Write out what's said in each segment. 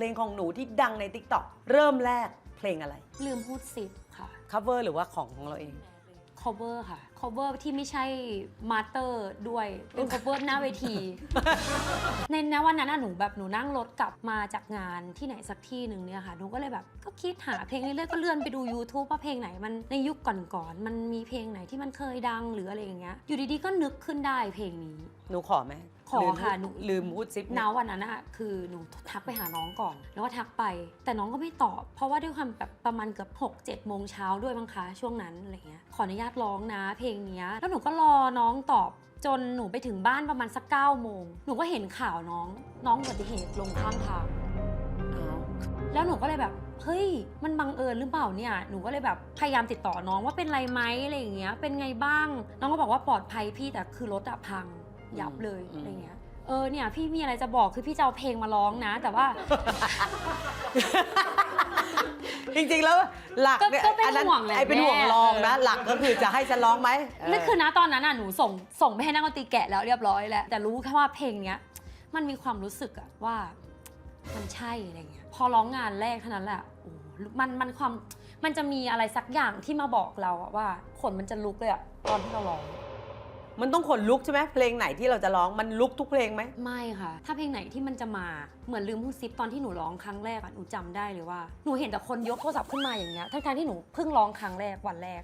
เพลงของหนูที่ดังใน t ิ k t o k เริ่มแรกเพลงอะไร ลืมพูดสิบค่ะ cover หรือว่าของของเราเอง cover ค่ะ cover ที่ไม่ใช่มาสเตอร์ด้วย เป็น cover หน้าเวที ในนวันนั้นน่ะหนูแบบหนูนั่งรถกลับมาจากงานที่ไหนสักที่หนึ่งเนี่ยค่ะ หนูก็เลยแบบก็คิดหาเพลงเรื่อยๆก็เลื่อนไปดู YouTube ว่าเพลงไหนมันในยุคก่อนๆมันมีเพลงไหนที่มันเคยดังหรืออะไรอย่างเงี้ย อยู่ดีๆก็นึกขึ้นได้เพลงนี้ หนูขอไหม ขอลืมค่ะหนูลืมพูดซิปนาวันนั้นอะคือหนูทักไปหาน้องก่อน แล้วก็ทักไป แต่น้องก็ไม่ตอบ เพราะว่าด้วยความแบบประมาณเกือบ6 7โมงเช้าด้วยมั้งคะช่วงนั้นอะไรเงี้ยขออนุญาตร้องนะเพลงเนี้ยแล้วหนูก็รอน้องตอบจนหนูไปถึงบ้านประมาณสักเก้าโมงหนูก็เห็นข่าวน้อง น้องอุบัติเหตุลงข้างทางอ้าวแล้วหนูก็เลยแบบเฮ้ย มันบังเอิญหรือเปล่าเนี่ย หนูก็เลยแบบพยายามติดต่อน้องว่าเป็นไรไหมอะไรอย่างเงี้ย เป็นไงบ้าง น้องก็บอกว่าปลอดภัยพี่แต่คือรถอะพัง ยับเลยอะไรเงี้ย เออเนี่ยพี่มีอะไรจะบอกคือพี่จะเอาเพลงมาร้องนะ แต่ว่า จริงๆแล้วหลักเนี่ยก็ก็เป็นอันนั้นห่วงแหละไอ้เป็นห่วงแม่รองนะ เออ หลักก็คือจะให้ฉันร้องไหมเนั่นคือนะตอนนั้นอะหนูส่งส่งไปให้นักดนตรีแกะแล้วเรียบร้อยแล้ว แต่รู้แค่ว่าเพลงเนี้ย มันมีความรู้สึกอะว่า มันใช่อะไรเงี้ยพอร้องงานแรกเท่านั้นแหละโอ้โหมันมันความมันจะมีอะไรสักอย่างที่มาบอกเราอะว่าขนมันจะลุกเลยอะตอนที่เราร้อง มันต้องขนลุกใช่ไหมเพลงไหนที่เราจะร้องมันลุกทุกเพลงไหมไม่ค่ะ ถ้าเพลงไหนที่มันจะมาเหมือนลืมพูดซิปตอนที่หนูร้องครั้งแรกอะหนูจำได้เลยว่าหนูเห็นแต่คนยกโทรศัพท์ขึ้นมาอย่างเงี้ยทั้งๆที่หนูเพิ่งร้องครั้งแรกวันแรก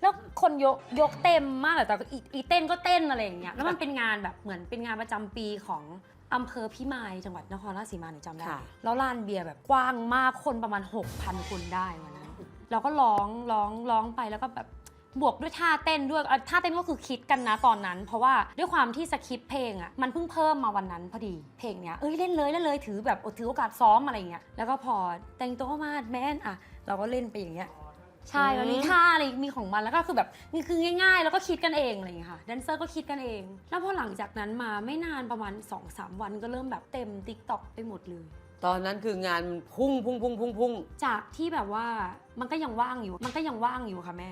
แล้วคนยกยกเต็มมากเลยแต่ก็อีอีเต้นก็เต้นอะไรอย่างเงี้ยแล้วมันเป็นงานแบบเหมือนเป็นงานประจำปีของอำเภอพิมายจังหวัดนครราชสีมาหนูจำได้ค่ะ แล้วลานเบียร์แบบกว้างมากคนประมาณ 6,000 คนได้วันนั้น เราก็ร้องร้องร้องไปแล้วก็แบบ บวกด้วยท่าเต้นด้วยอะท่าเต้นก็คือคิดกันนะตอนนั้น เพราะว่าด้วยความที่สคริปต์เพลงอะมันเพิ่งเพิ่มมาวันนั้นพอดีเพลงเนี้ยเอ้ยเล่นเลยเล่นเลยถือแบบถือโอกาสซ้อมอะไรอย่างเงี้ยแล้วก็พอแต่งตัวมาแมนอะ เราก็เล่นไปอย่างเงี้ย ใช่มันมีท่าอะไรมีของมันแล้วก็คือแบบนี่คือง่าย ๆ แล้วก็คิดกันเองอะไรอย่างเงี้ยค่ะแดนเซอร์ก็คิดกันเอง แล้วพอหลังจากนั้นมาไม่นานประมาณ 2-3 วันก็เริ่มแบบเต็มติ๊กต็อกไปหมดเลย ตอนนั้นคืองานมันพุ่งพุ่งพุ่งพุ่งพุ่งจากที่แบบว่ามันก็ยังว่างอยู่ มันก็ยังว่างอยู่ค่ะแม่